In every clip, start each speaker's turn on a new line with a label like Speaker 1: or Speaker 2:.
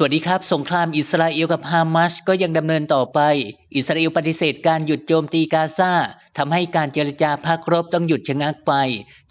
Speaker 1: สวัสดีครับ สงครามอิสราเอลกับฮามาสก็ยังดำเนินต่อไปอิสราเอลปฏิเสธการหยุดโจมตีกาซาทำให้การเจรจาพักรบต้องหยุดชะงักไป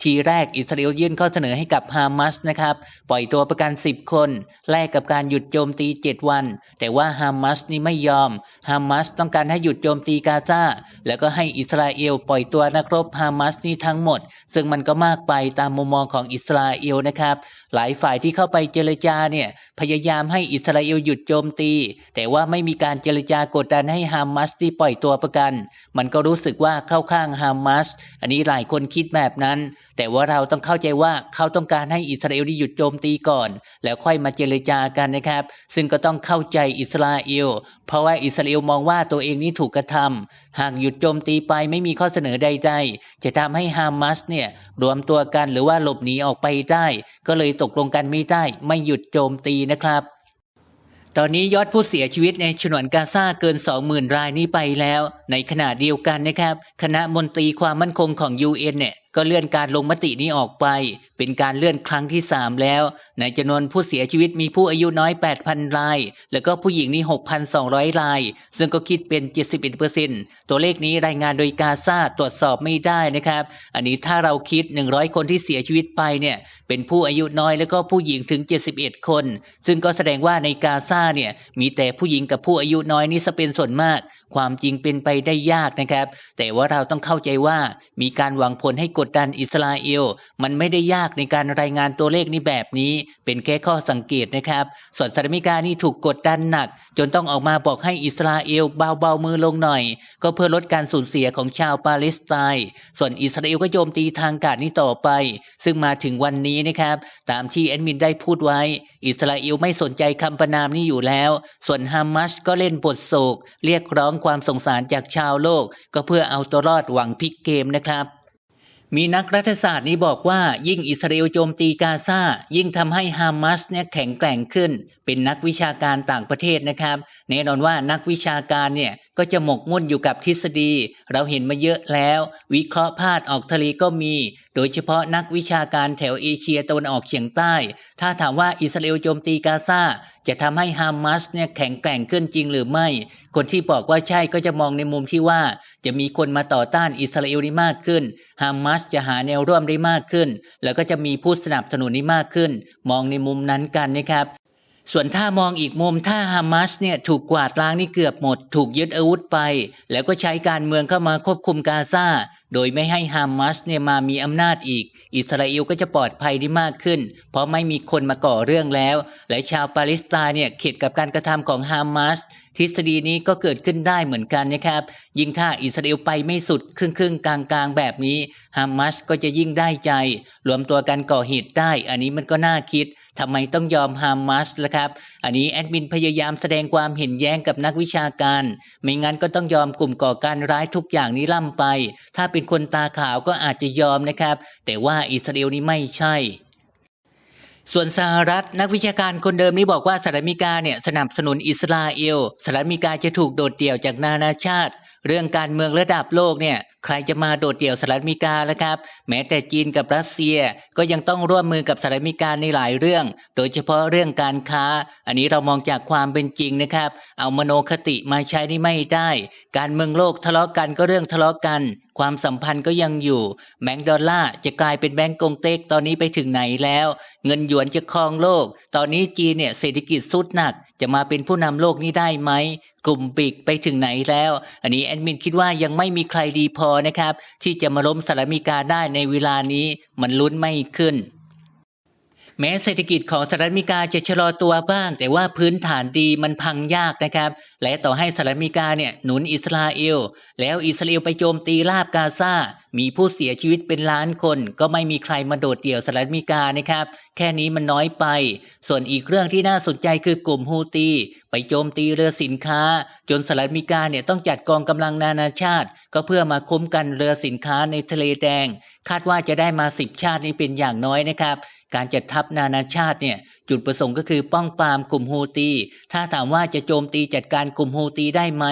Speaker 1: ทีแรกอิสราเอลยื่นข้อเสนอให้กับฮามาสนะครับ ปล่อยตัวประกัน 10 คน แลกกับการหยุดโจมตี 7 วัน แต่ว่าฮามาสนี่ไม่ยอมฮามาสต้องการให้หยุดโจมตีกาซาแล้วก็ให้อิสราเอลปล่อยตัวนักรบฮามาสนี่ทั้งหมด ซึ่งมันก็มากไปตามมุมมองของอิสราเอลนะครับ หลายฝ่ายที่เข้าไปเจรจาเนี่ยพยายามให้อิสราเอลหยุดโจมตี แต่ว่าไม่มีการเจรจากดดันให้ฮามาสที่ปล่อยตัวประกัน มันก็รู้สึกว่าเข้าข้างฮามาสอันนี้หลายคนคิดแบบนั้น แต่ว่าเราต้องเข้าใจว่าเขาต้องการให้อิสราเอลหยุดโจมตีก่อน แล้วค่อยมาเจรจากันนะครับ ซึ่งก็ต้องเข้าใจอิสราเอล เพราะว่าอิสราเอลมองว่าตัวเองนี้ถูกกระทำหากหยุดโจมตีไปไม่มีข้อเสนอใด ๆ จะทำให้ฮามาสเนี่ยรวมตัวกันหรือว่าหลบหนีออกไปได้ ก็เลยตกลงกันไม่ได้ ไม่หยุดโจมตีนะครับ ตอนนี้ยอดผู้เสียชีวิตในฉนวนกาซาเกิน 20,000 รายนี้ไปแล้ว ในขณะเดียวกันนะครับ คณะมนตรีความมั่นคงของ UN เนี่ย ก็เลื่อนการลงมตินี้ออกไป เป็นการเลื่อนครั้งที่ 3 แล้ว ในจำนวนผู้เสียชีวิตมีผู้อายุน้อย 8,000 ราย แล้วก็ผู้หญิงนี่ 6,200 ราย ซึ่งก็คิดเป็น 71%ตัวเลขนี้รายงานโดยกาซาตรวจสอบไม่ได้นะครับ อันนี้ถ้าเราคิด 100 คนที่เสียชีวิตไปเนี่ยเป็นผู้อายุน้อยแล้วก็ผู้หญิงถึง 71 คน ซึ่งก็แสดงว่าในกาซาเนี่ยมีแต่ผู้หญิงกับผู้อายุน้อยนี่จะเป็นส่วนมาก ความจริงเป็นไปได้ยากนะครับ แต่ว่าเราต้องเข้าใจว่ามีการหวังผลให้กดดันอิสราเอล มันไม่ได้ยากในการรายงานตัวเลขนี้แบบนี้ เป็นแค่ข้อสังเกตนะครับ ส่วนสหรัฐอเมริกานี่ถูกกดดันหนัก จนต้องออกมาบอกให้อิสราเอลเบาๆมือลงหน่อย ก็เพื่อลดการสูญเสียของชาวปาเลสไตน์ส่วนอิสราเอลก็โจมตีทางการนี้ต่อไป ซึ่งมาถึงวันนี้นะครับ ตามที่แอดมินได้พูดไว้ อิสราเอลไม่สนใจคำประนามนี้อยู่แล้ว ส่วนฮามาสก็เล่นบทโศก เรียกร้องความสงสารจากชาวโลก ก็เพื่อเอาตัวรอดหวังพลิกเกมนะครับ มีนักรัฐศาสตร์นี้บอกว่ายิ่งอิสราเอลโจมตีกาซายิ่งทำให้ฮามาสเนี่ยแข็งแกร่งขึ้น เป็นนักวิชาการต่างประเทศนะครับแน่นอนว่านักวิชาการเนี่ยก็จะหมกมุ่นอยู่กับทฤษฎี เราเห็นมาเยอะแล้ว วิเคราะห์พลาดออกทะเลก็มี โดยเฉพาะนักวิชาการแถวเอเชียตะวันออกเฉียงใต้ ถ้าถามว่าอิสราเอลโจมตีกาซาจะทำให้ฮามาสเนี่ยแข็งแกร่งขึ้นจริงหรือไม่ คนที่บอกว่าใช่ก็จะมองในมุมที่ว่า จะมีคนมาต่อต้านอิสราเอลได้มากขึ้น ฮามาสจะหาแนวร่วมได้มากขึ้น แล้วก็จะมีผู้สนับสนุนนี้มากขึ้น มองในมุมนั้นกันนะครับ ส่วนถ้ามองอีกมุมถ้าฮามาสเนี่ยถูกกวาดล้างนี่เกือบหมด ถูกยึดอาวุธไป แล้วก็ใช้การเมืองเข้ามาควบคุมกาซาโดยไม่ให้ฮามาสเนี่ยมามีอำนาจอีก อิสราเอลก็จะปลอดภัยได้มากขึ้น เพราะไม่มีคนมาก่อเรื่องแล้ว และชาวปาเลสไตน์เนี่ยเข็ดกับการกระทำของฮามาส ทฤษฎีนี้ก็เกิดขึ้นได้เหมือนกันนะครับ ยิ่งถ้าอิสราเอลไปไม่สุดครึ่งครึ่งกลางกลางแบบนี้ฮามาสก็จะยิ่งได้ใจ รวมตัวกันก่อเหตุได้ อันนี้มันก็น่าคิดทำไมต้องยอมฮามาสล่ะครับ อันนี้แอดมินพยายามแสดงความเห็นแย้งกับนักวิชาการ ไม่งั้นก็ต้องยอมกลุ่มก่อการร้ายทุกอย่างนี้ล่ำไป ถ้าเป็นคนตาขาวก็อาจจะยอมนะครับ แต่ว่าอิสราเอลนี่ไม่ใช่ ส่วนสหรัฐนักวิชาการคนเดิมนี้บอกว่าสหรัฐอเมริกาเนี่ยสนับสนุนอิสราเอลสหรัฐอเมริกาจะถูกโดดเดี่ยวจากนานาชาติเรื่องการเมืองระดับโลกเนี่ยใครจะมาโดดเดี่ยวสหรัฐอเมริกาแล่ะครับ แม้แต่จีนกับรัสเซียก็ยังต้องร่วมมือกับสหรัฐอเมริกาในหลายเรื่อง โดยเฉพาะเรื่องการค้า อันนี้เรามองจากความเป็นจริงนะครับ เอามโนคติมาใช้นี่ไม่ได้ การเมืองโลกทะเลาะกันก็เรื่องทะเลาะกันความสัมพันธ์ก็ยังอยู่ แบงก์ดอลลาร์จะกลายเป็นแบงก์กงเต็กตอนนี้ไปถึงไหนแล้ว เงินหยวนจะครองโลก ตอนนี้จีนเนี่ยเศรษฐกิจสุดหนัก จะมาเป็นผู้นำโลกนี้ได้ไหม กลุ่มบิกไปถึงไหนแล้ว อันนี้แอดมินคิดว่ายังไม่มีใครดีพอนะครับ ที่จะมาล้มสหรัฐอเมริกาได้ในเวลานี้มันลุ้นไม่ขึ้นแม้เศรษฐกิจของสหรัฐอเมริกาจะชะลอตัวบ้าง แต่ว่าพื้นฐานดีมันพังยากนะครับ และต่อให้สหรัฐอเมริกาเนี่ยหนุนอิสราเอล แล้วอิสราเอลไปโจมตีราบกาซา มีผู้เสียชีวิตเป็นล้านคนก็ไม่มีใครมาโดดเดี่ยวสหรัฐอเมริกานะครับ แค่นี้มันน้อยไป ส่วนอีกเรื่องที่น่าสนใจคือกลุ่มฮูตี ไปโจมตีเรือสินค้า จนสหรัฐอเมริกาเนี่ยต้องจัดกองกำลังนานาชาติ ก็เพื่อมาคุ้มกันเรือสินค้าในทะเลแดง คาดว่าจะได้มาสิบชาตินี้เป็นอย่างน้อยนะครับการจัดทัพนานาชาติเนี่ยจุดประสงค์ก็คือป้องปรามกลุ่มฮูตี ถ้าถามว่าจะโจมตีจัดการกลุ่มฮูตีได้ไหม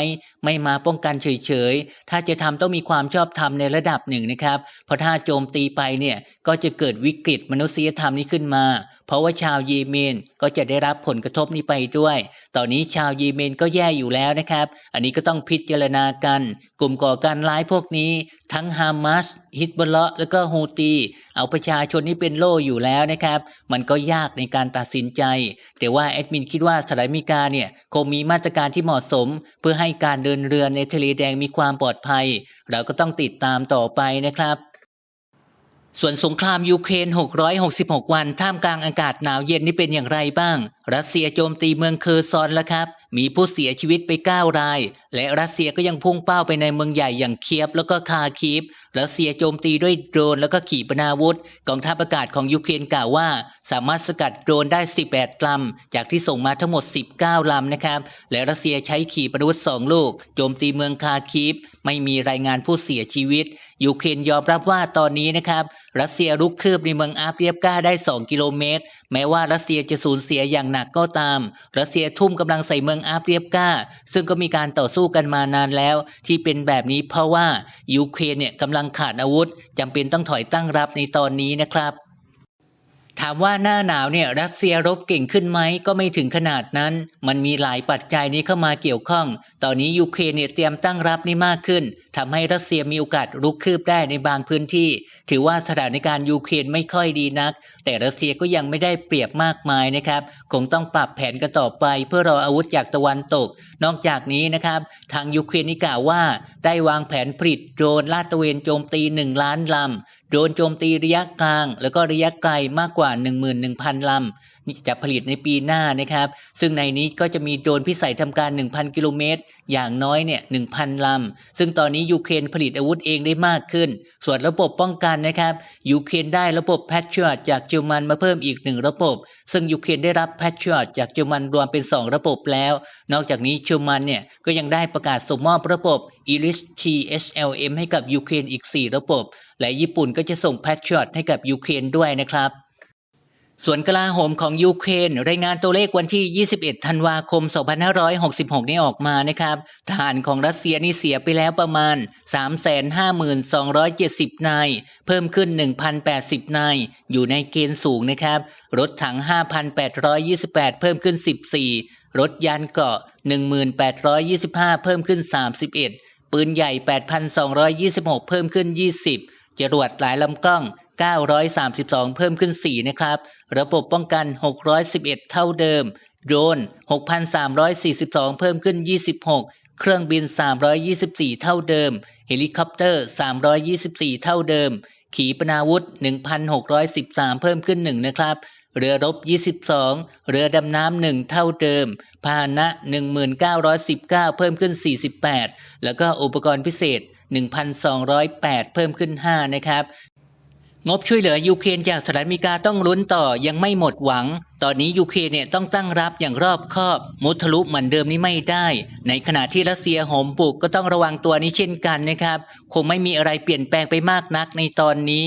Speaker 1: ไม่มาป้องกันเฉยๆ ถ้าจะทำต้องมีความชอบธรรมในระดับหนึ่งนะครับ เพราะถ้าโจมตีไปเนี่ยก็จะเกิดวิกฤตมนุษยธรรมนี้ขึ้นมา เพราะว่าชาวเยเมนก็จะได้รับผลกระทบนี้ไปด้วย ตอนนี้ชาวเยเมนก็แย่อยู่แล้วนะครับ อันนี้ก็ต้องพิจารณากัน กลุ่มก่อการร้ายพวกนี้ทั้งฮามาสฮิตบลเลาะแล้วก็ฮูตี เอาประชาชนนี่เป็นโล่อยู่แล้วนะครับ มันก็ยากในการตัดสินใจ แต่ว่าแอดมินคิดว่าสหรัฐอเมริกาเนี่ยคงมีมาตรการที่เหมาะสม เพื่อให้การเดินเรือในทะเลแดงมีความปลอดภัย เราก็ต้องติดตามต่อไปนะครับส่วนสงครามยูเครน 666 วัน ท่ามกลางอากาศหนาวเย็นนี่เป็นอย่างไรบ้าง รัสเซียโจมตีเมืองเคอร์ซอนแล้วครับ มีผู้เสียชีวิตไป 9 ราย และรัสเซียก็ยังพุ่งเป้าไปในเมืองใหญ่อย่างเคียบแล้วก็คาคีฟ รัสเซียโจมตีด้วยโดรนแล้วก็ขีปนาวุธ กองทัพอากาศของยูเครนกล่าวว่า สามารถสกัดโดรนได้ 18 ลำ จากที่ส่งมาทั้งหมด 19 ลำนะครับ และรัสเซียใช้ขีปนาวุธ 2 ลูก โจมตีเมืองคาคีฟ ไม่มีรายงานผู้เสียชีวิต ยูเครนยอมรับว่าตอนนี้นะครับ รัสเซียรุกคืบในเมืองอาเปียบกาได้ 2 กิโลเมตรแม้ว่ารัสเซียจะสูญเสียอย่างหนักก็ตาม รัสเซียทุ่มกำลังใส่เมืองอาเปียบกาซึ่งก็มีการต่อสู้กันมานานแล้ว ที่เป็นแบบนี้เพราะว่ายูเครนเนี่ยกำลังขาดอาวุธจำเป็นต้องถอยตั้งรับในตอนนี้นะครับ ถามว่าหน้าหนาวเนี่ยรัสเซียรบเก่งขึ้นไหมก็ไม่ถึงขนาดนั้น มันมีหลายปัจจัยนี้เข้ามาเกี่ยวข้อง ตอนนี้ยูเครนเนี่ยเตรียมตั้งรับนี่มากขึ้นทำให้รัสเซียมีโอกาสรุกคืบได้ในบางพื้นที่ ถือว่าสถานการณ์ยูเครนไม่ค่อยดีนัก แต่รัสเซียก็ยังไม่ได้เปรียบมากมายนะครับคงต้องปรับแผนกันต่อไป เพื่อรออาวุธจากตะวันตก นอกจากนี้นะครับ ทางยูเครนนี่กล่าวว่า ได้วางแผนผลิตโดรนลาดตระเวนโจมตี1ล้านลำ โดนโจมตีระยะกลาง แล้วก็ระยะไกลมากกว่า 11,000 ลำ นี่จะผลิตในปีหน้านะครับ ซึ่งในนี้ก็จะมีโดรนพิสัยทำการ 1,000 กิโลเมตร อย่างน้อยเนี่ย 1,000 ลำ ซึ่งตอนนี้ยูเครนผลิตอาวุธเองได้มากขึ้น ส่วนระบบป้องกันนะครับ ยูเครนได้ระบบแพทริอตจากเยอรมันมาเพิ่มอีกหนึ่งระบบ ซึ่งยูเครนได้รับแพทริอตจากเยอรมันรวมเป็น 2 ระบบแล้ว นอกจากนี้เยอรมันเนี่ยก็ยังได้ประกาศส่งมอบระบบ i r i s THLM ให้กับยูเครนอีก 4 ระบบ และญี่ปุ่นก็จะส่งแพทริอตให้กับยูเครนด้วยนะครับ ส่วนกลาโหมของยูเครนรายงานตัวเลขวันที่ 21 ธันวาคม 2566 นี้ออกมานะครับทหารของรัสเซียนี่เสียไปแล้วประมาณ 352,270 นาย เพิ่มขึ้น 1,080 นาย อยู่ในเกณฑ์สูงนะครับ รถถัง 5,828 เพิ่มขึ้น 14 รถยานเกราะ 1,825 เพิ่มขึ้น 31 ปืนใหญ่ 8,226 เพิ่มขึ้น 20 จรวดหลายลำกล้อง 932 เพิ่มขึ้น 4 นะครับ ระบบป้องกัน 611 เท่าเดิม โดรน 6,342 เพิ่มขึ้น 26 เครื่องบิน 324 เท่าเดิม เฮลิคอปเตอร์ 324 เท่าเดิม ขีปนาวุธ 1,613 เพิ่มขึ้น 1 นะครับเรือรบ 22 เรือดำน้ำ1เท่าเดิม พาหนะ 1919 เพิ่มขึ้น 48 แล้วก็อุปกรณ์พิเศษ 1,208 เพิ่มขึ้น 5 นะครับ งบช่วยเหลือยูเครนจากสหรัฐอเมริกาต้องลุ้นต่อยังไม่หมดหวัง ตอนนี้ยูเครนเนี่ยต้องตั้งรับอย่างรอบคอบ มุทะลุเหมือนเดิมนี้ไม่ได้ ในขณะที่รัสเซียโหมบุกก็ต้องระวังตัวนี้เช่นกันนะครับ คงไม่มีอะไรเปลี่ยนแปลงไปมากนักในตอนนี้